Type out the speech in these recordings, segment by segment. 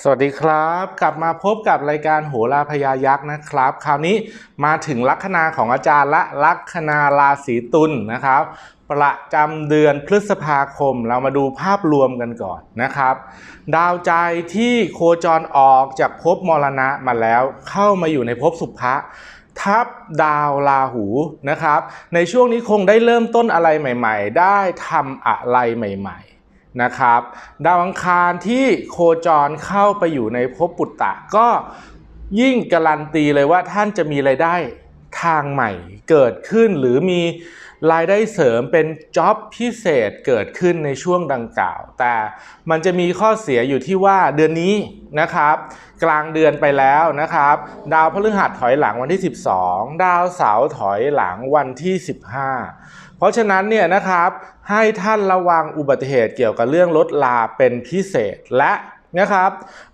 สวัสดีครับ กลับมาพบกับรายการโหราพยายักษ์นะครับ คราวนี้มาถึงลัคนาของอาจารย์ละลัคนาราศีตุลนะครับ ประจำเดือนพฤษภาคม เรามาดูภาพรวมกันก่อนนะครับ ดาวใจที่โคจรออกจากภพมรณะมาแล้ว เข้ามาอยู่ในภพสุภะทับดาวราหูนะครับ ในช่วงนี้คงได้เริ่มต้นอะไรใหม่ ๆ ได้ทำอะไรใหม่ ๆ นะครับ ดาวอังคารที่โคจรเข้าไปอยู่ในภพปุตตะ ก็ยิ่งการันตีเลยว่าท่านจะมีรายได้ทางใหม่เกิดขึ้นหรือมี รายได้เสริมเป็นจ็อบพิเศษเกิดขึ้นในช่วงดังกล่าว แต่มันจะมีข้อเสียอยู่ที่ว่าเดือนนี้นะครับ กลางเดือนไปแล้วนะครับ ดาวพฤหัสถอยหลังวันที่ 12 ดาวเสาร์ถอยหลังวันที่ 15 เพราะฉะนั้นเนี่ยนะครับให้ท่านระวังอุบัติเหตุเกี่ยวกับเรื่องรถลาเป็นพิเศษและนะครับ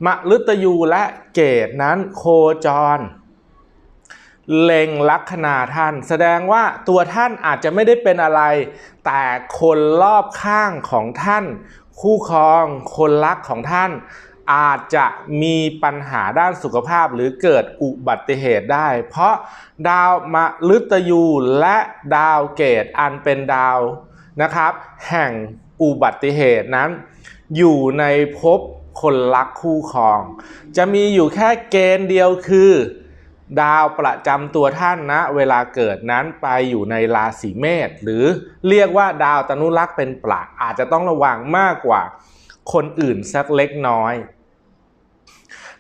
มฤตยูและเกตนั้นโคจร เล็งลัคนาท่าน แสดงว่าตัวท่านอาจจะไม่ได้เป็นอะไร แต่คนรอบข้างของท่าน คู่ครองคนรักของท่าน อาจจะมีปัญหาด้านสุขภาพหรือเกิดอุบัติเหตุได้ เพราะดาวมฤตยูและดาวเกตอันเป็นดาวนะครับ แห่งอุบัติเหตุนั้น อยู่ในภพคนรักคู่ครอง จะมีอยู่แค่เกณฑ์เดียวคือ ดาวประจำตัวท่านนะเวลาเกิดนั้นไปอยู่ในราศีเมษหรือเรียกว่าดาวตนุรักษ์เป็นปลาอาจจะต้องระวังมากกว่าคนอื่นสักเล็กน้อย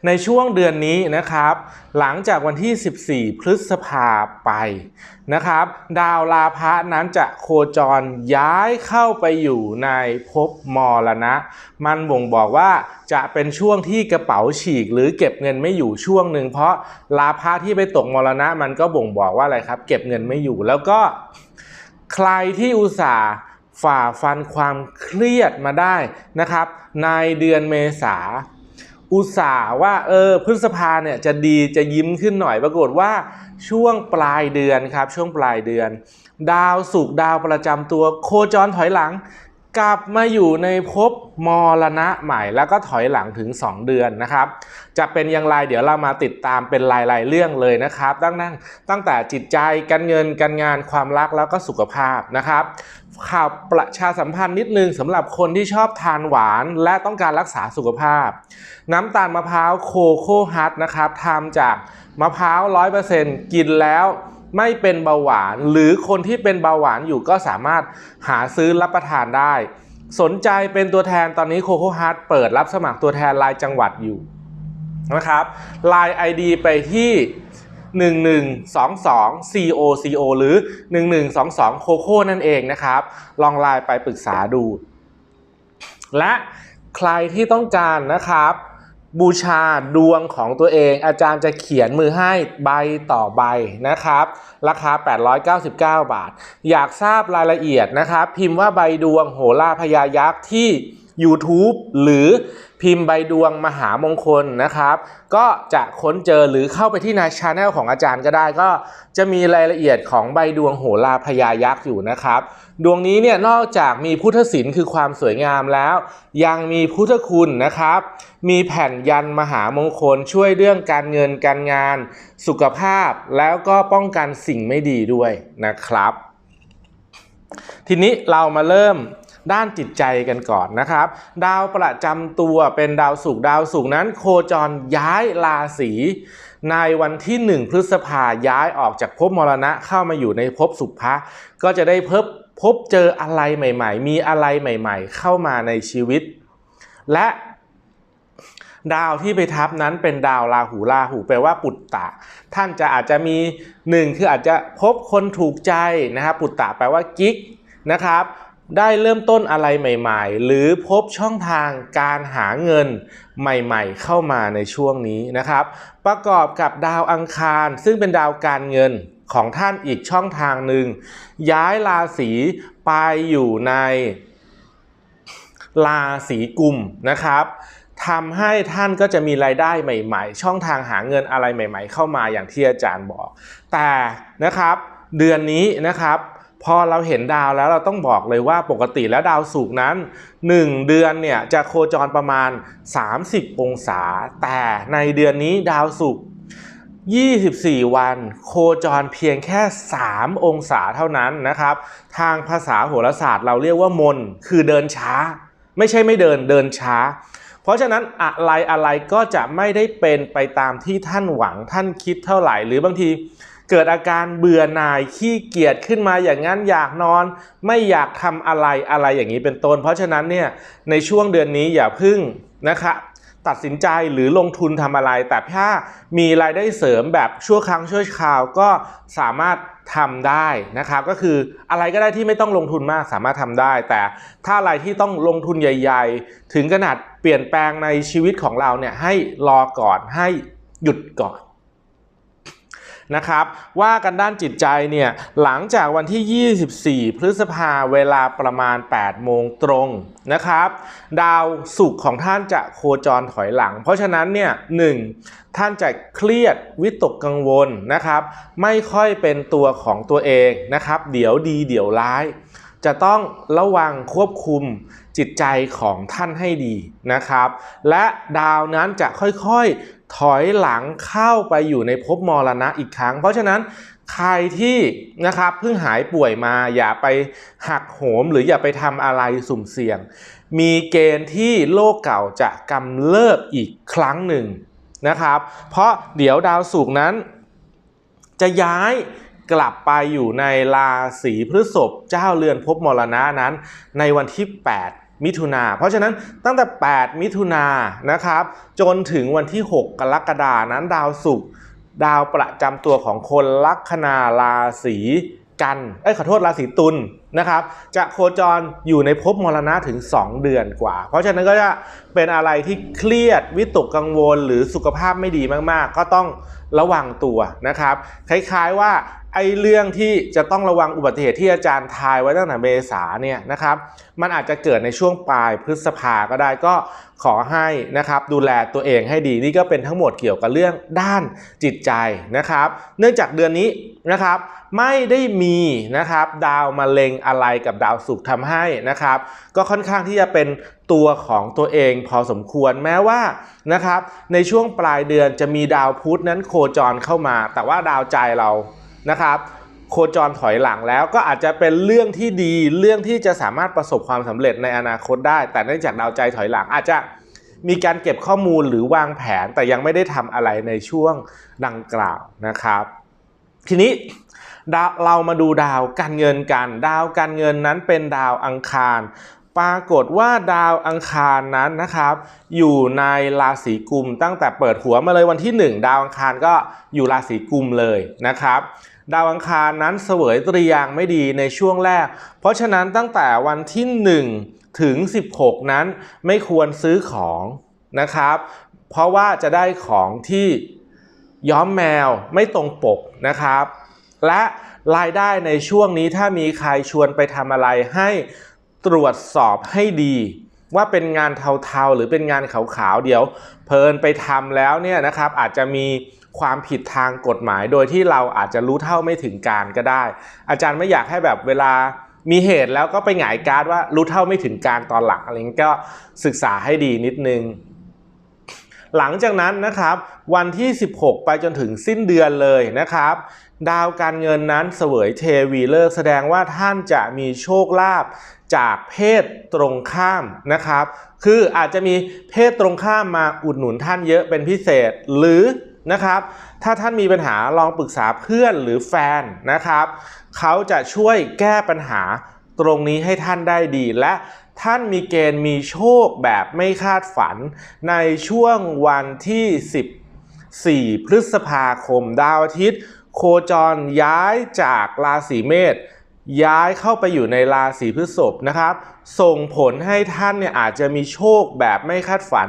ในช่วงเดือนนี้นะครับ หลังจากวันที่ 14 พฤษภาไปนะครับ ดาวลาพะนั้นจะโคจรย้ายเข้าไปอยู่ในภพมรณะ มันบ่งบอกว่าจะเป็นช่วงที่กระเป๋าฉีก หรือเก็บเงินไม่อยู่ช่วงหนึ่งเพราะลาพะที่ไปตกมรณะ มันก็บ่งบอกว่าอะไรครับ เก็บเงินไม่อยู่แล้วก็ใครที่อุตส่าห์ฝ่าฟันความเครียดมาได้นะครับ ในเดือนเมษา อุตส่าห์ว่าเออพฤษภาเนี่ยจะดีจะยิ้มขึ้นหน่อยปรากฏว่าช่วงปลายเดือนครับ ช่วงปลายเดือน ดาวศุกดาวประจำตัวโคจรถอยหลัง กลับมาอยู่ในภพมรณะใหม่ แล้วก็ถอยหลังถึง 2 เดือนนะครับ จะเป็นอย่างไรเดี๋ยวเรามาติดตามเป็นรายๆเรื่องเลยนะครับตั้งนั่งตั้งแต่จิตใจการเงินการงานความรักแล้วก็สุขภาพนะครับ ข่าวประชาสัมพันธ์นิดนึงสำหรับคนที่ชอบทานหวานและต้องการรักษาสุขภาพ น้ำตาลมะพร้าวโคโค่ฮัทนะครับทำจากมะพร้าวร้อยเปอร์เซนต์กินแล้วไม่เป็นเบาหวาน หรือคนที่เป็นเบาหวานอยู่ก็สามารถหาซื้อรับประทานได้ สนใจเป็นตัวแทนตอนนี้โคโค่ฮัทเปิดรับสมัครตัวแทนรายจังหวัดอยู่นะครับไลน์ ID ไปที่ 1122 COCO หรือ 1122โคโค่นั่นเองนะครับ ลองไลน์ไปปรึกษาดู และใครที่ต้องการนะครับบูชาดวงของตัวเอง อาจารย์จะเขียนมือให้ใบต่อใบนะครับ ราคา 899 บาท อยากทราบรายละเอียดนะครับ พิมพ์ว่าใบดวงโหราพยายักษ์ที่ YouTube หรือพิมพ์ใบดวงมหามงคลนะครับ ก็จะค้นเจอหรือเข้าไปที่ในช anel ของอาจารย์ก็ได้ก็จะมีรายละเอียดของใบดวงโหราพยายักษ์อยู่นะครับ ดวงนี้เนี่ยนอกจากมีพุทธศิลป์คือความสวยงามแล้ว ยังมีพุทธคุณนะครับ มีแผ่นยันมหามงคลช่วยเรื่องการเงินการงาน สุขภาพแล้วก็ป้องกันสิ่งไม่ดีด้วยนะครับ ทีนี้เรามาเริ่ม ด้านจิตใจกันก่อนนะครับ ดาวประจำตัวเป็นดาวศุกร์ดาวศุกร์นั้น โคจรย้ายราศีในวันที่ 1 พฤษภาย้ายออกจากภพมรณะเข้ามาอยู่ในภพสุภะก็จะได้พบพบเจออะไรใหม่ ๆ มีอะไรใหม่ ๆ เข้ามาในชีวิต และดาวที่ไปทับนั้นเป็นดาวราหูราหูแปลว่าปุตตะ ท่านจะอาจจะมีหนึ่งคืออาจจะพบคนถูกใจนะครับปุตตะแปลว่ากิ๊กนะครับ ได้เริ่มต้นอะไรใหม่ ๆ หรือพบช่องทางการหาเงินใหม่ ๆ เข้ามาในช่วงนี้นะครับ ประกอบกับดาวอังคาร ซึ่งเป็นดาวการเงินของท่านอีกช่องทางหนึ่งย้ายราศีไปอยู่ในราศีกุมนะครับทำให้ท่านก็จะมีรายได้ใหม่ ๆ ช่องทางหาเงินอะไรใหม่ ๆ เข้ามาอย่างที่อาจารย์บอก แต่นะครับ เดือนนี้นะครับ พอเราเห็นดาวแล้วเราต้องบอกเลยว่าปกติแล้วดาวศุกร์นั้น 1 เดือนเนี่ยจะโคจรประมาณ 30 องศา แต่ในเดือนนี้ดาวศุกร์24 วัน โคจรเพียงแค่ 3 องศาเท่านั้นนะครับ ทางภาษาโหราศาสตร์เราเรียกว่ามน คือเดินช้า ไม่ใช่ไม่เดินเดินช้า เพราะฉะนั้นอะไรอะไรก็จะไม่ได้เป็นไปตามที่ท่านหวังท่านคิดเท่าไหร่ หรือบางที เกิดอาการเบื่อหน่ายขี้เกียจขึ้นมาอย่างนั้นอยากนอน ไม่อยากทำอะไรอะไรอย่างนี้เป็นต้น เพราะฉะนั้นเนี่ยในช่วงเดือนนี้อย่าพึ่งนะคะตัดสินใจหรือลงทุนทำอะไร แต่ถ้ามีรายได้เสริมแบบชั่วครั้งชั่วคราวก็สามารถทำได้นะครับก็คืออะไรก็ได้ที่ไม่ต้องลงทุนมากสามารถทำได้ แต่ถ้าอะไรที่ต้องลงทุนใหญ่ ๆ ถึงขนาดเปลี่ยนแปลงในชีวิตของเราเนี่ยให้รอก่อนให้หยุดก่อน นะครับ ว่ากันด้านจิตใจเนี่ยหลังจากวันที่ 24 พฤษภาเวลาประมาณ 8 โมงตรงนะครับ ดาวศุกร์ของท่านจะโคจรถอยหลัง เพราะฉะนั้นเนี่ยหนึ่งท่านจะเครียดวิตกกังวลนะครับ ไม่ค่อยเป็นตัวของตัวเองนะครับ เดี๋ยวดีเดี๋ยวร้าย จะต้องระวังควบคุมจิตใจของท่านให้ดีนะครับ และดาวนั้นจะค่อยๆถอยหลังเข้าไปอยู่ในภพมรณะอีกครั้ง เพราะฉะนั้นใครที่นะครับเพิ่งหายป่วยมาอย่าไปหักโหมหรืออย่าไปทำอะไรสุ่มเสี่ยง มีเกณฑ์ที่โลกเก่าจะกำเริบอีกครั้งหนึ่งนะครับ เพราะเดี๋ยวดาวศุกร์นั้นจะย้าย กลับไปอยู่ในราศีพฤษภเจ้าเรือนภพมรณะนั้น ในวันที่ 8มิถุนา เพราะฉะนั้นตั้งแต่ 8 มิถุนานะครับ จนถึงวันที่ 6 กรกฎานั้นดาวศุกร์ดาวประจำตัวของคนลัคนาราศีกัน เอ้ยขอโทษราศีตุลนะครับ จะโคจรอยู่ในภพมรณะถึง 2 เดือนกว่า เพราะฉะนั้นก็จะเป็นอะไรที่เครียดวิตกกังวลหรือสุขภาพไม่ดีมากๆ ก็ต้องระวังตัวนะครับ คล้ายๆว่า ไอ้เรื่องที่จะต้องระวังอุบัติเหตุที่อาจารย์ทายไว้ตั้งแต่เมษาเนี่ยนะครับ มันอาจจะเกิดในช่วงปลายพฤษภาก็ได้ก็ขอให้นะครับดูแลตัวเองให้ดีนี่ก็เป็นทั้งหมดเกี่ยวกับเรื่องด้านจิตใจนะครับ เนื่องจากเดือนนี้นะครับไม่ได้มีนะครับดาวมาเล็งอะไรกับดาวศุกร์ทำให้นะครับ ก็ค่อนข้างที่จะเป็นตัวของตัวเองพอสมควรแม้ว่านะครับในช่วงปลายเดือนจะมีดาวพุธนั้นโคจรเข้ามา แต่ว่าดาวใจเรา นะครับ โคจรถอยหลังแล้วก็อาจจะเป็นเรื่องที่ดีเรื่องที่จะสามารถประสบความสำเร็จในอนาคตได้ แต่เนื่องจากดาวใจถอยหลังอาจจะมีการเก็บข้อมูลหรือวางแผนแต่ยังไม่ได้ทำอะไรในช่วงดังกล่าวนะครับ ทีนี้เรามาดูดาวการเงินกัน ดาวการเงินนั้นเป็นดาวอังคาร ปรากฏว่าดาวอังคารนั้นนะครับ อยู่ในราศีกุมตั้งแต่เปิดหัวมาเลยวันที่ 1 ดาวอังคารก็อยู่ราศีกุมเลยนะครับ ดาวอังคารนั้นเสวยตรียางไม่ดีในช่วงแรก เพราะฉะนั้นตั้งแต่วันที่ 1 ถึง 16 นั้นไม่ควรซื้อของนะครับ เพราะว่าจะได้ของที่ย้อมแมวไม่ตรงปกนะครับ และรายได้ในช่วงนี้ถ้ามีใครชวนไปทำอะไรให้ตรวจสอบให้ดี ว่าเป็นงานเทาๆ หรือเป็นงานขาวๆ เดี๋ยว เพลินไปทำแล้วเนี่ยนะครับอาจจะมีความผิดทางกฎหมาย โดยที่เราอาจจะรู้เท่าไม่ถึงการก็ได้ อาจารย์ไม่อยากให้แบบเวลามีเหตุแล้วก็ไปหงายการ์ดว่ารู้เท่าไม่ถึงการตอนหลังอะไรนี้ก็ศึกษาให้ดีนิดนึง หลังจากนั้นนะครับ วันที่ 16 ไปจนถึงสิ้นเดือนเลยนะครับ ดาวการเงินนั้นเสวยเทวีเลิกแสดงว่าท่านจะมีโชคลาภ จากเพศตรงข้ามนะครับ คืออาจจะมีเพศตรงข้ามมาอุดหนุนท่านเยอะเป็นพิเศษหรือนะครับ ถ้าท่านมีปัญหาลองปรึกษาเพื่อนหรือแฟนนะครับ เขาจะช่วยแก้ปัญหาตรงนี้ให้ท่านได้ดีและท่านมีเกณฑ์มีโชคแบบไม่คาดฝัน ในช่วงวันที่ 14 พฤษภาคมดาวอาทิตย์ โคจรย้ายจากราศีเมษ ย้ายเข้าไปอยู่ในราศีพฤษภนะครับ ส่งผลให้ท่านเนี่ยอาจจะมีโชคแบบไม่คาดฝัน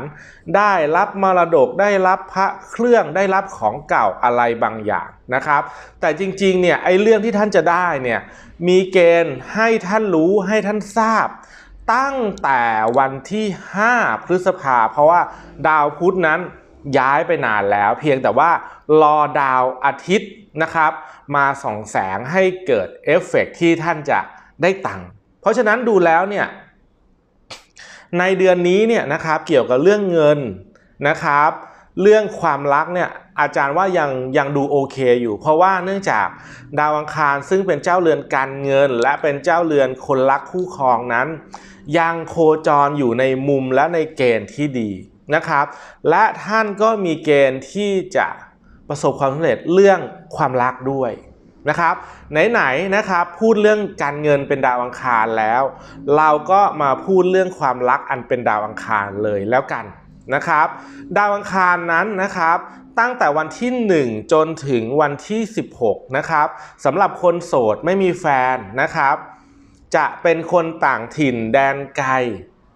ได้รับมรดกได้รับพระเครื่องได้รับของเก่าอะไรบางอย่างนะครับ แต่จริงๆเนี่ยไอ้เรื่องที่ท่านจะได้เนี่ยมีเกณฑ์ให้ท่านรู้ให้ท่านทราบ ตั้งแต่วันที่ 5 พฤษภา เพราะว่าดาวพุธนั้นย้ายไปนานแล้ว เพียงแต่ว่ารอดาวอาทิตย์ นะครับ มาส่องแสงให้เกิดเอฟเฟกต์ที่ท่านจะได้ตังค์เพราะฉะนั้นดูแล้วเนี่ยในเดือนนี้เนี่ยนะครับเกี่ยวกับเรื่องเงินนะครับ เรื่องความรักเนี่ยอาจารย์ว่ายังยังดูโอเคอยู่ เพราะว่าเนื่องจากดาวอังคารซึ่งเป็นเจ้าเรือนการเงิน และเป็นเจ้าเรือนคนรักคู่ครองนั้น ยังโคจรอยู่ในมุมและในเกณฑ์ที่ดีนะครับ และท่านก็มีเกณฑ์ที่จะ ประสบความสำเร็จเรื่องความรักด้วยนะครับ ไหนๆนะครับพูดเรื่องการเงินเป็นดาวอังคารแล้ว เราก็มาพูดเรื่องความรักอันเป็นดาวอังคารเลยแล้วกันนะครับ ดาวอังคารนั้นนะครับ ตั้งแต่วันที่ 1 จนถึงวันที่ 16 นะครับสำหรับคนโสดไม่มีแฟนนะครับ จะเป็นคนต่างถิ่นแดนไกล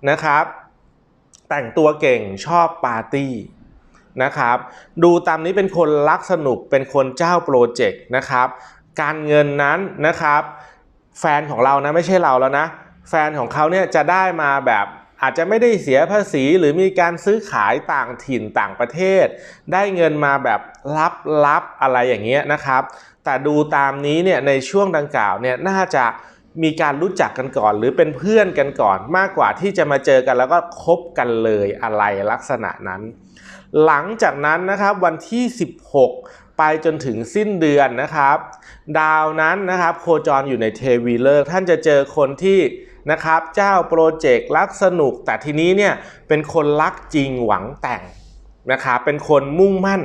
นะครับ แต่งตัวเก่งชอบปาร์ตี้ นะครับ ดูตามนี้เป็นคนรักสนุกเป็นคนเจ้าโปรเจกต์นะครับ การเงินนั้นนะครับ แฟนของเรานะไม่ใช่เราแล้วนะ แฟนของเขาเนี่ยจะได้มาแบบอาจจะไม่ได้เสียภาษีหรือมีการซื้อขายต่างถิ่นต่างประเทศ ได้เงินมาแบบลับๆอะไรอย่างเงี้ยนะครับ แต่ดูตามนี้เนี่ยในช่วงดังกล่าวเนี่ยน่าจะมีการรู้จักกันก่อน หรือเป็นเพื่อนกันก่อน มากกว่าที่จะมาเจอกันแล้วก็คบกันเลยอะไรลักษณะนั้น หลังจากนั้นนะครับวันที่ 16 ไปจนถึงสิ้นเดือนนะครับ ดาวนั้นนะครับโคจรอยู่ในเทวีเลิกท่านจะเจอคนที่นะครับเจ้าโปรเจกต์รักสนุก แต่ทีนี้เนี่ยเป็นคนรักจริงหวังแต่งนะครับเป็นคนมุ่งมั่น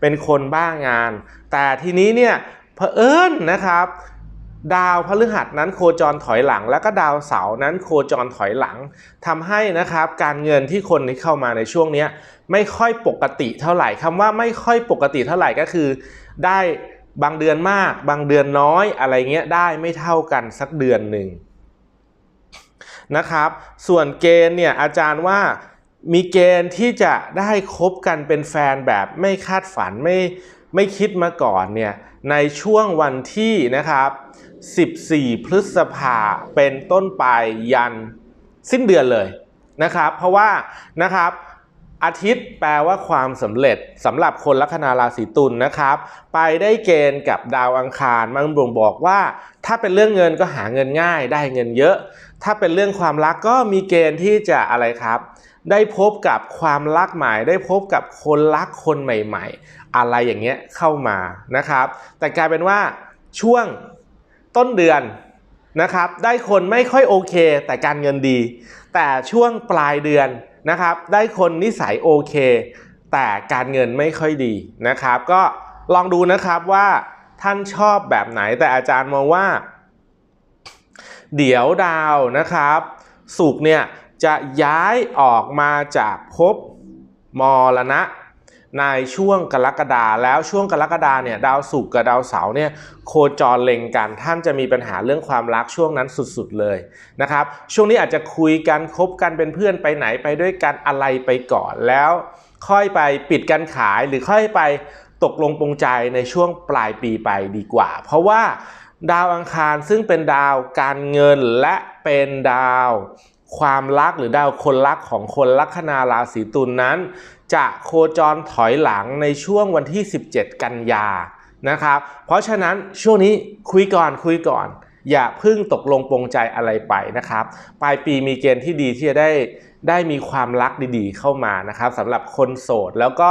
เป็นคนบ้างาน แต่ทีนี้เนี่ยเผอิญนะครับ ดาวพฤหัสนั้นโคจรถอยหลัง แล้วก็ดาวเสาร์นั้นโคจรถอยหลังทำให้นะครับการเงินที่คนที่เข้ามาในช่วงนี้ไม่ค่อยปกติเท่าไหร่คำว่าไม่ค่อยปกติเท่าไหร่ก็คือ ได้บางเดือนมาก บางเดือนน้อยอะไรเงี้ยได้ไม่เท่ากันสักเดือนหนึ่งนะครับ ส่วนเกณฑ์เนี่ยอาจารย์ว่ามีเกณฑ์ที่จะได้คบกันเป็นแฟนแบบไม่คาดฝันไม่ไม่คิดมาก่อนเนี่ยในช่วงวันที่นะครับ 14 พฤษภาเป็นต้นไปยันสิ้นเดือนเลยนะครับ เพราะว่านะครับอาทิตย์แปลว่าความสำเร็จสำหรับคนลัคนาราศีตุลนะครับ ไปได้เกณฑ์กับดาวอังคารมันบ่งบอกว่า ถ้าเป็นเรื่องเงินก็หาเงินง่ายได้เงินเยอะ ถ้าเป็นเรื่องความรักก็มีเกณฑ์ที่จะอะไรครับ ได้พบกับความรักใหม่ได้พบกับคนรักคนใหม่ ๆ อะไรอย่างเงี้ยเข้ามานะครับ แต่กลายเป็นว่าช่วง ต้นเดือนนะครับ ได้คนไม่ค่อยโอเค แต่การเงินดี แต่ช่วงปลายเดือนนะครับ ได้คนนิสัยโอเค แต่การเงินไม่ค่อยดีนะครับ ก็ลองดูนะครับว่าท่านชอบแบบไหนแต่อาจารย์มองว่า เดี๋ยวดาวนะครับสุกเนี่ยจะย้ายออกมาจากภพมรณะ ในช่วงกรกฎาแล้วช่วงกรกฎาเนี่ยดาวศุกร์กับดาวเสาร์เนี่ยโคจรเล็งกันท่านจะมีปัญหาเรื่องความรักช่วงนั้นสุดๆเลยนะครับช่วงนี้อาจจะคุยกันคบกันเป็นเพื่อนไปไหนไปด้วยกันอะไรไปก่อนแล้ว ค่อยไปปิดการขายหรือค่อยไปตกลงปรงใจในช่วงปลายปีไปดีกว่า เพราะว่าดาวอังคารซึ่งเป็นดาวการเงินและเป็นดาว ความรักหรือดาวคนรักของคนลัคนาราศีตุลนนั้น จะโคจรถอยหลังในช่วงวันที่ 17 กันยานะครับ เพราะฉะนั้นช่วงนี้คุยก่อนคุยก่อน อย่าพึ่งตกลงปรงใจอะไรไปนะครับ ปลายปีมีเกณฑ์ที่ดีที่จะได้ได้มีความรักดีๆเข้ามานะครับสำหรับคนโสดแล้วก็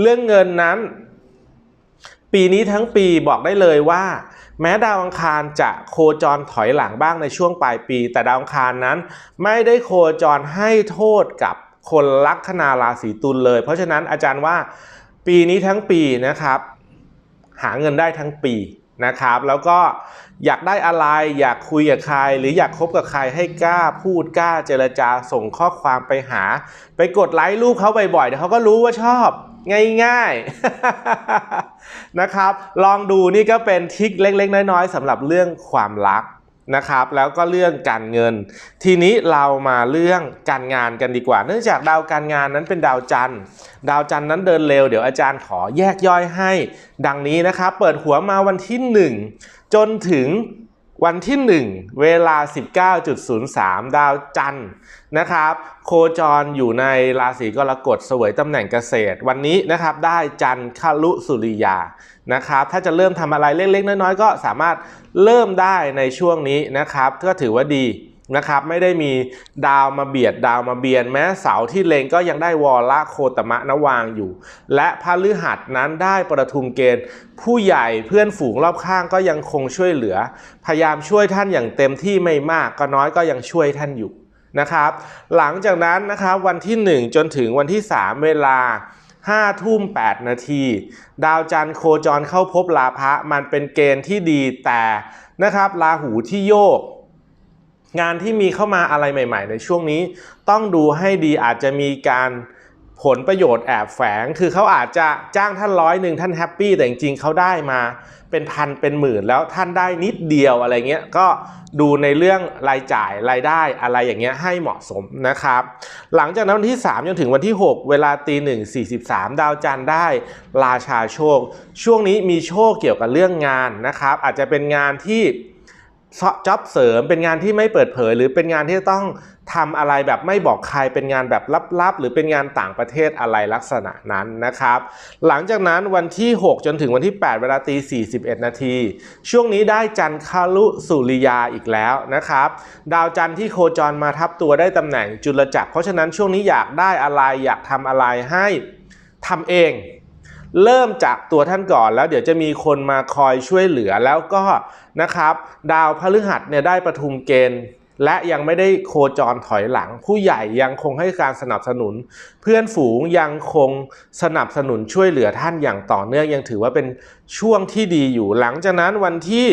เรื่องเงินนั้น ปีนี้ทั้งปีบอกได้เลยว่า แม้ดาวอังคารจะโคจรถอยหลังบ้างในช่วงปลายปี แต่ดาวอังคารนั้นไม่ได้โคจรให้โทษกับคนลัคนาราศีตุลเลย เพราะฉะนั้นอาจารย์ว่าปีนี้ทั้งปีนะครับ หาเงินได้ทั้งปี นะครับ แล้วก็อยากได้อะไรอยากคุยกับใคร หรืออยากคบกับใครให้กล้าพูดกล้าเจรจาส่งข้อความไปหา ไปกดไลค์รูปเขาบ่อยๆเดี๋ยวเขาก็รู้ว่าชอบง่ายๆนะครับ ลองดูนี่ก็เป็นทิคเล็ก ๆ น้อย ๆสำหรับเรื่องความรัก นะครับแล้วก็เรื่องการเงิน ทีนี้เรามาเรื่องการงานกันดีกว่า เนื่องจากดาวการงานนั้นเป็นดาวจันทร์ ดาวจันทร์นั้นเดินเร็วเดี๋ยวอาจารย์ขอแยกย่อยให้ ดังนี้นะครับเปิดหัวมาวันที่ 1 จนถึง วันที่ 1 เวลา 19.03 ดาวจันทร์นะครับ โคจรอยู่ในราศีกรกฎเสวยตำแหน่งเกษตร วันนี้นะครับได้จันทร์คลุสุริยานะครับถ้าจะเริ่มทำอะไรเล็กๆ น้อยๆ ก็สามารถเริ่มได้ในช่วงนี้นะครับ ก็ถือว่าดี นะครับไม่ได้มีดาวมาเบียดดาวมาเบียน แม้เสาที่เลงก็ยังได้วอละโคตมะนวางอยู่ และพระฤหัสนั้นได้ประทุมเกณฑ์ ผู้ใหญ่เพื่อนฝูงรอบข้างก็ยังคงช่วยเหลือ พยายามช่วยท่านอย่างเต็มที่ไม่มากก็น้อยก็ยังช่วยท่านอยู่นะครับ หลังจากนั้นนะครับวันที่ 1 จนถึงวันที่ 3 เวลา5ทุ่ม 8 นาที ดาวจันทร์โคจรเข้าพบลาภะมันเป็นเกณฑ์ที่ดีแต่นะครับราหูที่โยก งานที่มีเข้ามาอะไรใหม่ ๆ ในช่วงนี้ ต้องดูให้ดีอาจจะมีการผลประโยชน์แอบแฝง คือเขาอาจจะจ้างท่านร้อยหนึ่งท่านแฮปปี้แต่จริงๆเขาได้มาเป็นพันเป็นหมื่นแล้วท่านได้นิดเดียวอะไรเงี้ยก็ดูในเรื่องรายจ่ายรายได้อะไรอย่างเงี้ยให้เหมาะสมนะครับ หลังจากนั้นวันที่ 3 จนถึงวันที่ 6 เวลาตีหนึ่งสี่สิบสามดาวจันทร์ได้ราชาโชค ช่วงนี้มีโชคเกี่ยวกับเรื่องงานนะครับ อาจจะเป็นงานที่ จ็อบเสริมเป็นงานที่ไม่เปิดเผย หรือเป็นงานที่ต้องทำอะไรแบบไม่บอกใครเป็นงานแบบลับๆ หรือเป็นงานต่างประเทศอะไรลักษณะนั้นนะครับ หลังจากนั้นวันที่ 6 จนถึงวันที่ 8 เวลาตี41 นาที ช่วงนี้ได้จันทร์คารุสุริยาอีกแล้วนะครับ ดาวจันทร์ที่โคจรมาทับตัวได้ตำแหน่งจุลจักรเพราะฉะนั้นช่วงนี้อยากได้อะไรอยากทำอะไรให้ทำเอง เริ่มจากตัวท่านก่อน แล้วเดี๋ยวจะมีคนมาคอยช่วยเหลือแล้วก็นะครับ ดาวพฤหัสเนี่ยได้ประทุมเกณฑ์และยังไม่ได้โคจรถอยหลัง ผู้ใหญ่ยังคงให้การสนับสนุน เพื่อนฝูงยังคงสนับสนุนช่วยเหลือท่านอย่างต่อเนื่องยังถือว่าเป็นช่วงที่ดีอยู่หลังจากนั้นวันที่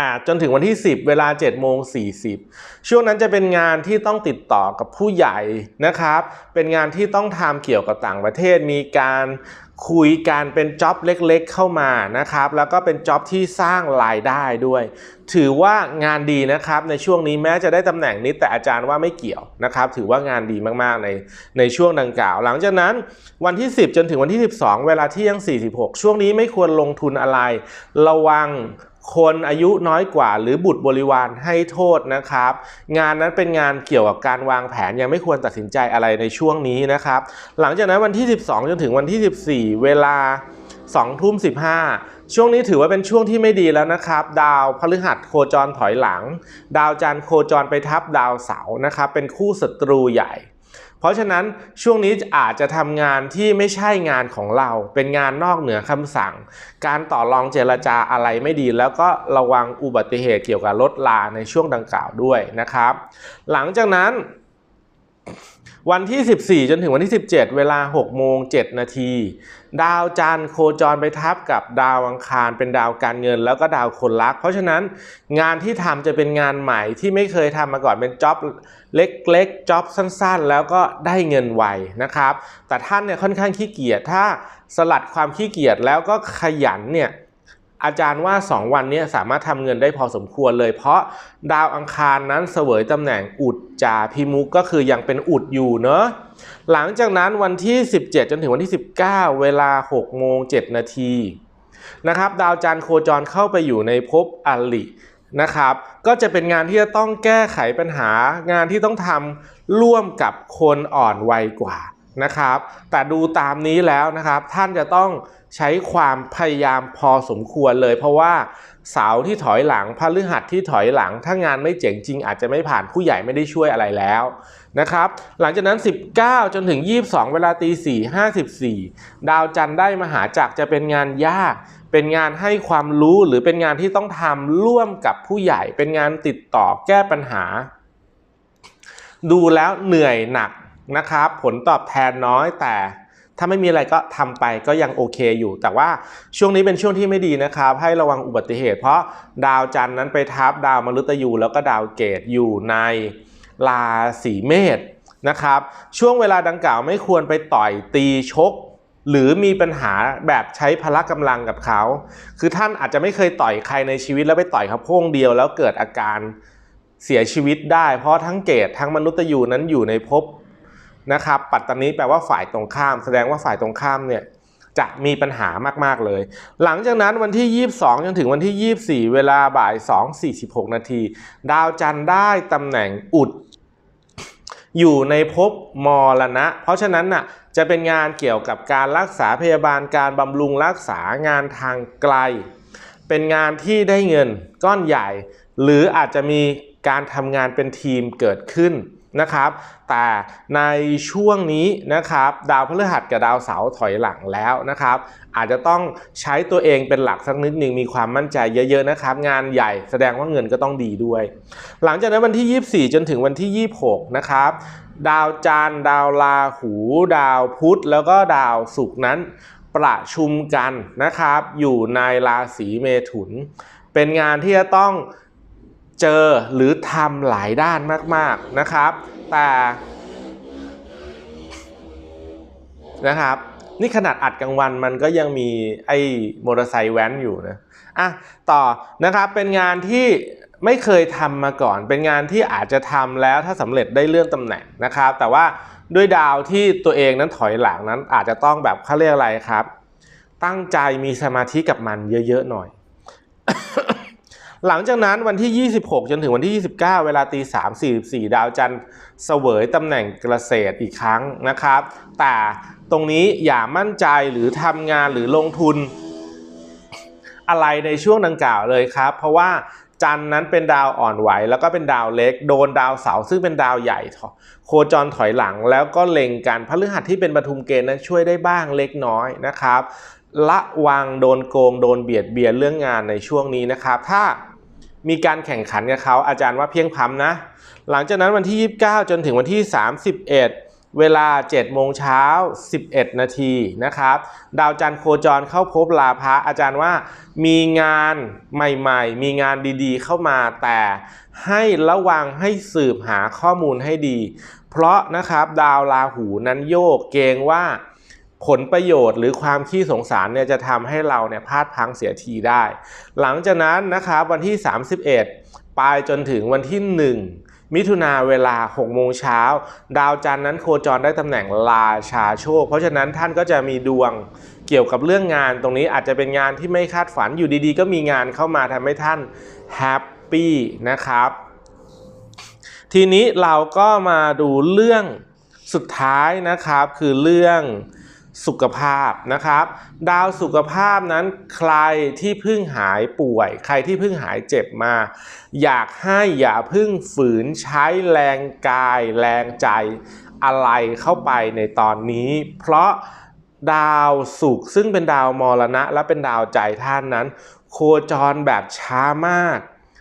8 จนถึงวันที่ 10 เวลา7โมง40 ช่วงนั้นจะเป็นงานที่ต้องติดต่อกับผู้ใหญ่นะครับ เป็นงานที่ต้องทำเกี่ยวกับต่างประเทศ มีการคุยการเป็นจ็อบเล็กๆ เข้ามานะครับ แล้วก็เป็นจ็อบที่สร้างรายได้ด้วย ถือว่างานดีนะครับ ในช่วงนี้แม้จะได้ตำแหน่งนี้แต่อาจารย์ว่าไม่เกี่ยวนะครับ ถือว่างานดีมากๆในในช่วงดังกล่าว หลังจากนั้นวันที่ 10 จนถึงวันที่ 12 เวลาเที่ยง 46 ช่วงนี้ไม่ควรลงทุนอะไร ระวัง คนอายุน้อยกว่า หรือบุตรบริวารให้โทษนะครับ งานนั้นเป็นงานเกี่ยวกับการวางแผนยังไม่ควรตัดสินใจอะไรในช่วงนี้นะครับ หลังจากนั้นวันที่ 12 จนถึงวันที่ 14 เวลา2ทุ่ม15 ช่วงนี้ถือว่าเป็นช่วงที่ไม่ดีแล้วนะครับ ดาวพฤหัสโคจรถอยหลัง ดาวจันทร์โคจรไปทับดาวเสาร์นะครับ เป็นคู่ศัตรูใหญ่ เพราะฉะนั้นช่วงนี้อาจจะทำงานที่ไม่ใช่งานของเรา เป็นงานนอกเหนือคำสั่ง การต่อรองเจรจาอะไรไม่ดี แล้วก็ระวังอุบัติเหตุเกี่ยวกับรถลาในช่วงดังกล่าวด้วยนะครับ หลังจากนั้น วันที่ 14 จนถึงวันที่ 17 เวลา 6 โมง 7 นาที ดาวจันทร์โคจรไปทับกับดาวอังคารเป็นดาวการเงินแล้วก็ดาวคนรัก เพราะฉะนั้นงานที่ทำจะเป็นงานใหม่ที่ไม่เคยทำมาก่อนเป็นจ็อบเล็กๆจ็อบสั้นๆ แล้วก็ได้เงินไวนะครับ แต่ท่านเนี่ยค่อนข้างขี้เกียจถ้าสลัดความขี้เกียจแล้วก็ขยันเนี่ย อาจารย์ว่า 2 วันนี้สามารถทำเงินได้พอสมควรเลย เพราะดาวอังคารนั้นเสวยตำแหน่งอุดจาพิมุกก็คือยังเป็นอุดอยู่เนอะหลังจากนั้นวันที่ 17 จนถึงวันที่ 19 เวลา6โมง7นาทีนะครับดาวจันทร์โคจรเข้าไปอยู่ในภพอลินะครับก็จะเป็นงานที่จะต้องแก้ไขปัญหางานที่ต้องทำร่วมกับคนอ่อนวัยกว่านะครับ แต่ดูตามนี้แล้วนะครับท่านจะต้อง ใช้ความพยายามพอสมควรเลย เพราะว่าเสาที่ถอยหลังพฤหัสที่ถอยหลัง ถ้างานไม่เจ๋งจริง อาจจะไม่ผ่านผู้ใหญ่ไม่ได้ช่วยอะไรแล้วนะครับ หลังจากนั้น 19 จนถึง 22 เวลาตี4 54 ดาวจันทร์ได้มหาจักรจะเป็นงานยาก เป็นงานให้ความรู้หรือเป็นงานที่ต้องทำร่วมกับผู้ใหญ่ เป็นงานติดต่อแก้ปัญหา ดูแล้วเหนื่อยหนักนะครับ ผลตอบแทนน้อยแต่ ถ้าไม่มีอะไรก็ทำไปก็ยังโอเคอยู่ แต่ว่าช่วงนี้เป็นช่วงที่ไม่ดีนะครับ ให้ระวังอุบัติเหตุ เพราะดาวจันทร์นั้นไปทับดาวมฤตยู แล้วก็ดาวเกตอยู่ในราศีเมษนะครับ ช่วงเวลาดังกล่าวไม่ควรไปต่อยตีชก หรือมีปัญหาแบบใช้พละกำลังกับเขา คือท่านอาจจะไม่เคยต่อยใครในชีวิตแล้วไปต่อยเขาพ่งเดียวแล้วเกิดอาการเสียชีวิตได้ เพราะทั้งเกตทั้งมนุษย์ยูนั้นอยู่ในภพ นะครับ ปัตตานีแปลว่าฝ่ายตรงข้าม แสดงว่าฝ่ายตรงข้ามเนี่ยจะมีปัญหามาก ๆ เลย หลังจากนั้นวันที่ 22 จนถึงวันที่ 24 เวลาบ่าย 2.46 นาที ดาวจันทร์ได้ตำแหน่งอุด อยู่ในภพมรณะ เพราะฉะนั้นน่ะจะเป็นงานเกี่ยวกับการรักษาพยาบาลการบำรุงรักษางานทางไกล เป็นงานที่ได้เงินก้อนใหญ่ หรืออาจจะมีการทำงานเป็นทีมเกิดขึ้น นะครับ แต่ในช่วงนี้นะครับดาวพฤหัสกับดาวเสาร์ถอยหลังแล้วนะครับ อาจจะต้องใช้ตัวเองเป็นหลักสักนิดหนึ่งมีความมั่นใจเยอะๆนะครับ งานใหญ่แสดงว่าเงินก็ต้องดีด้วย หลังจากนั้นวันที่ 24 จนถึงวันที่ 26 นะครับดาวจันทร์ดาวราหู ดาวพุธแล้วก็ดาวศุกร์นั้นประชุมกันนะครับ อยู่ในราศีเมถุน เป็นงานที่จะต้อง เจอหรือทำหลายด้านมากๆนะครับ แต่นะครับนี่ขนาดอัดกลางวันมันก็ยังมีไอ้มอเตอร์ไซค์แว้นอยู่นะอะต่อนะครับเป็นงานที่ไม่เคยทำมาก่อน เป็นงานที่อาจจะทำแล้วถ้าสำเร็จได้เลื่อนตำแหน่งนะครับ แต่ว่าด้วยดาวที่ตัวเองนั้นถอยหลังนั้นอาจจะต้องแบบเขาเรียกอะไรครับ ตั้งใจมีสมาธิกับมันเยอะๆหน่อย หลังจากนั้นวันที่ 26 จนถึงวันที่ 29 เวลาตี3 44 ดาวจันทร์เสวยตำแหน่งเกษตรอีกครั้งนะครับ แต่ตรงนี้อย่ามั่นใจหรือทำงานหรือลงทุน อะไรในช่วงดังกล่าวเลยครับ เพราะว่าจันนั้นเป็นดาวอ่อนไหวแล้วก็เป็นดาวเล็ก โดนดาวเสาร์ซึ่งเป็นดาวใหญ่โคจรถอยหลังแล้วก็เล็งกันพฤหัสที่เป็นปทุมเกณฑ์นั้นช่วยได้บ้างเล็กน้อยนะครับละวังโดนโกง โดนเบียดเบียนเรื่องงานในช่วงนี้นะครับ ถ้า มีการแข่งขันกับเขาอาจารย์ว่าเพียงพ้ำนะ หลังจากนั้นวันที่ 29 จนถึงวันที่ 31 เวลา 7 โมงเช้า 11 นาทีนะครับ ดาวจันทร์โคจรเข้าพบลาภะอาจารย์ว่ามีงานใหม่ๆ มีงานดีๆ เข้ามาแต่ให้ระวังให้สืบหาข้อมูลให้ดี เพราะนะครับดาวราหูนั้นโยกเกงว่า ผลประโยชน์หรือความขี้สงสารเนี่ยจะทำให้เราเนี่ยพลาดพังเสียทีได้ หลังจากนั้นนะครับวันที่ 31 ปลายจนถึงวันที่ 1มิถุนาเวลา6โมงเช้า ดาวจันทร์นั้นโคจรได้ตำแหน่งราชาโชค เพราะฉะนั้นท่านก็จะมีดวงเกี่ยวกับเรื่องงานตรงนี้อาจจะเป็นงานที่ไม่คาดฝันอยู่ดีๆ ก็มีงานเข้ามาทำให้ท่านแฮปปี้นะครับ ทีนี้เราก็มาดูเรื่องสุดท้ายนะครับคือเรื่อง สุขภาพนะครับ ดาวสุขภาพนั้นใครที่เพิ่งหายป่วย ใครที่เพิ่งหายเจ็บมา อยากให้อย่าเพิ่งฝืนใช้แรงกาย แรงใจอะไรเข้าไปในตอนนี้ เพราะดาวสุขซึ่งเป็นดาวมรณะ และเป็นดาวใจท่านนั้น โคจรแบบช้ามาก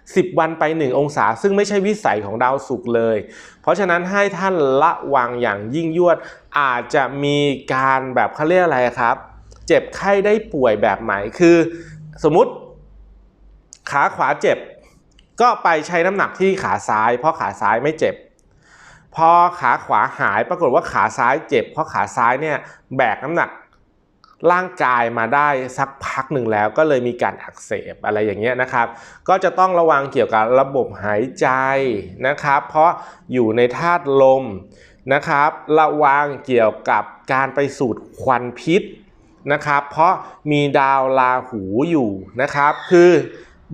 10 วันไป 1 องศา ซึ่งไม่ใช่วิสัยของดาวศุกร์เลย เพราะฉะนั้นให้ท่านละวังอย่างยิ่งยวดอาจจะมีการแบบเขาเรียกอะไรครับ เจ็บไข้ได้ป่วยแบบใหม่คือ สมมติขาขวาเจ็บ ก็ไปใช้น้ำหนักที่ขาซ้าย เพราะขาซ้ายไม่เจ็บ พอขาขวาหายปรากฏว่าขาซ้ายเจ็บ เพราะขาซ้ายเนี่ยแบกน้ำหนัก ร่างกายมาได้สักพักหนึ่งแล้วก็เลยมีการอักเสบอะไรอย่างเงี้ยนะครับ ก็จะต้องระวังเกี่ยวกับระบบหายใจนะครับ เพราะอยู่ในธาตุลมนะครับ ระวังเกี่ยวกับการไปสูดควันพิษนะครับ เพราะมีดาวราหูอยู่นะครับ คือ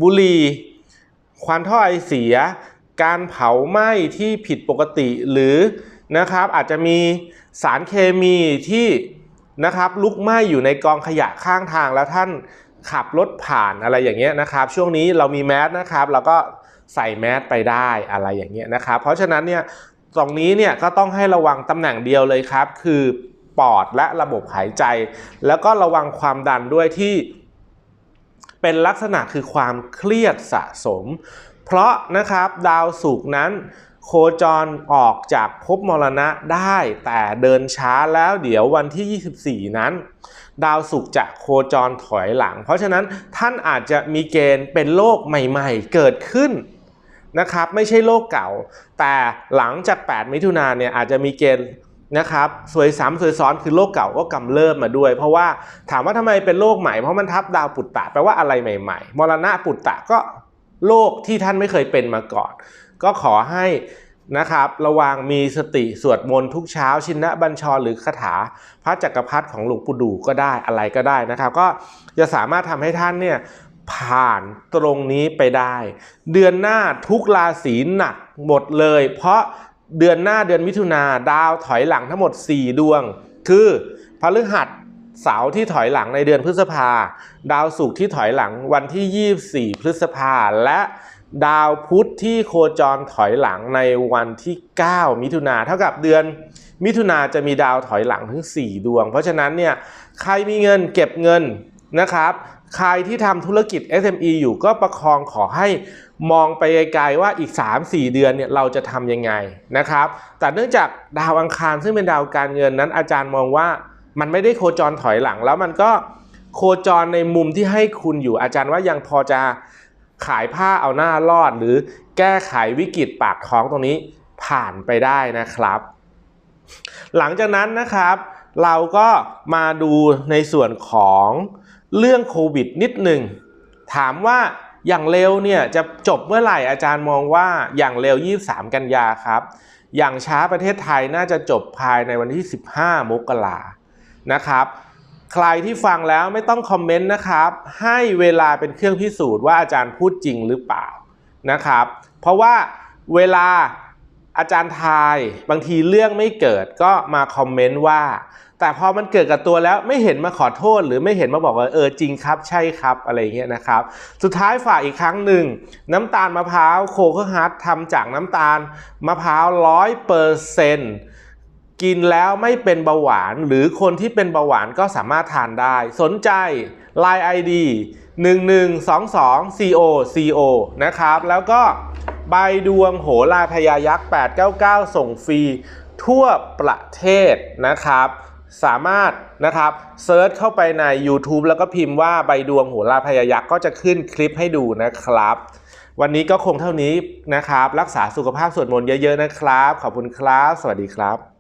บุหรี่ควันท่อไอเสีย การเผาไหม้ที่ผิดปกติหรือนะครับอาจจะมีสารเคมีที่ นะครับลุกไหม้อยู่ในกองขยะข้างทางแล้วท่านขับรถผ่านอะไรอย่างเงี้ยนะครับ ช่วงนี้เรามีแมสนะครับเราก็ใส่แมสไปได้อะไรอย่างเงี้ยนะครับเพราะฉะนั้นเนี่ยตรงนี้เนี่ยก็ต้องให้ระวังตำแหน่งเดียวเลยครับ คือปอดและระบบหายใจ แล้วก็ระวังความดันด้วยที่ เป็นลักษณะคือความเครียดสะสม เพราะนะครับดาวศุกร์นั้น โคจรออกจากภพมรณะได้แต่เดินช้าแล้วเดี๋ยววันที่ 24 นั้น ดาวศุกร์จะโคจรถอยหลัง เพราะฉะนั้นท่านอาจจะมีเกณฑ์เป็นโรคใหม่ๆ เกิดขึ้นนะครับไม่ใช่โรคเก่า แต่หลังจาก 8 มิถุนาเนี่ยอาจจะมีเกณฑ์นะครับสวยซ้ำสวยซ้อนคือโรคเก่าก็กำเริบมาด้วย เพราะว่าถามว่าทำไมเป็นโรคใหม่เพราะมันทับดาวปุตตะแปลว่าอะไรใหม่ ๆ มรณะปุตตะก็ โรคที่ท่านไม่เคยเป็นมาก่อน ก็ขอให้นะครับระวังมีสติสวดมนต์ทุกเช้า ชินะบัญชรหรือคาถา พระจักรพรรดิของหลวงปู่ดูก็ได้อะไรก็ได้นะครับ ก็จะสามารถทำให้ท่านเนี่ยผ่านตรงนี้ไปได้ เดือนหน้าทุกราศีหนักหมดเลย เพราะเดือนหน้าเดือนมิถุนาดาวถอยหลังทั้งหมด 4 ดวง คือพฤหัส เสาร์ที่ถอยหลังในเดือนพฤษภา ดาวศุกร์ที่ถอยหลังวันที่ 24 พฤษภา และดาวพุธที่โคจรถอยหลังในวันที่ 9 มิถุนาเท่ากับเดือนมิถุนาจะมีดาวถอยหลังถึง 4 ดวง เพราะฉะนั้นเนี่ยใครมีเงินเก็บเงินนะครับ ใครที่ทำธุรกิจ SME อยู่ก็ประคองขอให้มองไปไกลๆว่าอีก 3-4 เดือนเนี่ยเราจะทำยังไงนะครับ แต่เนื่องจากดาวอังคารซึ่งเป็นดาวการเงินนั้นอาจารย์มองว่า มันไม่ได้โคจรถอยหลัง แล้วมันก็โคจรในมุมที่ให้คุณอยู่อาจารย์ว่ายังพอจะขายผ้าเอาหน้ารอด หรือแก้ไขวิกฤตปากท้องตรงนี้ผ่านไปได้นะครับ หลังจากนั้นนะครับ เราก็มาดูในส่วนของเรื่องโควิดนิดหนึ่งถามว่าอย่างเร็วเนี่ยจะจบเมื่อไหร่อาจารย์มองว่าอย่างเร็ว 23 กันยาครับ อย่างช้าประเทศไทยน่าจะจบภายในวันที่ 15 มกรา นะครับ ใครที่ฟังแล้วไม่ต้องคอมเมนต์นะครับ ให้เวลาเป็นเครื่องพิสูจน์ว่าอาจารย์พูดจริงหรือเปล่านะครับ เพราะว่าเวลาอาจารย์ทายบางทีเรื่องไม่เกิดก็มาคอมเมนต์ว่า แต่พอมันเกิดกับตัวแล้วไม่เห็นมาขอโทษ หรือไม่เห็นมาบอกว่าเออจริงครับใช่ครับอะไรเงี้ยนะครับ สุดท้ายฝากอีกครั้งหนึ่ง น้ำตาลมะพร้าวโคโคฮัททำจากน้ำตาลมะพร้าวร้อยเปอร์เซนต์ กินแล้วไม่เป็นเบาหวาน หรือคนที่เป็นเบาหวานก็สามารถทานได้ สนใจ Line ID 1122 CO CO นะครับ แล้วก็ใบดวงโหราพยายักษ์ 899 ส่งฟรีทั่วประเทศนะครับ สามารถนะครับเซิร์ชเข้าไปใน YouTube แล้วก็พิมพ์ว่าใบดวงโหราพยายักษ์ก็จะขึ้นคลิปให้ดูนะครับ วันนี้ก็คงเท่านี้นะครับ รักษาสุขภาพสวดมนต์เยอะๆนะครับ ขอบคุณครับ สวัสดีครับ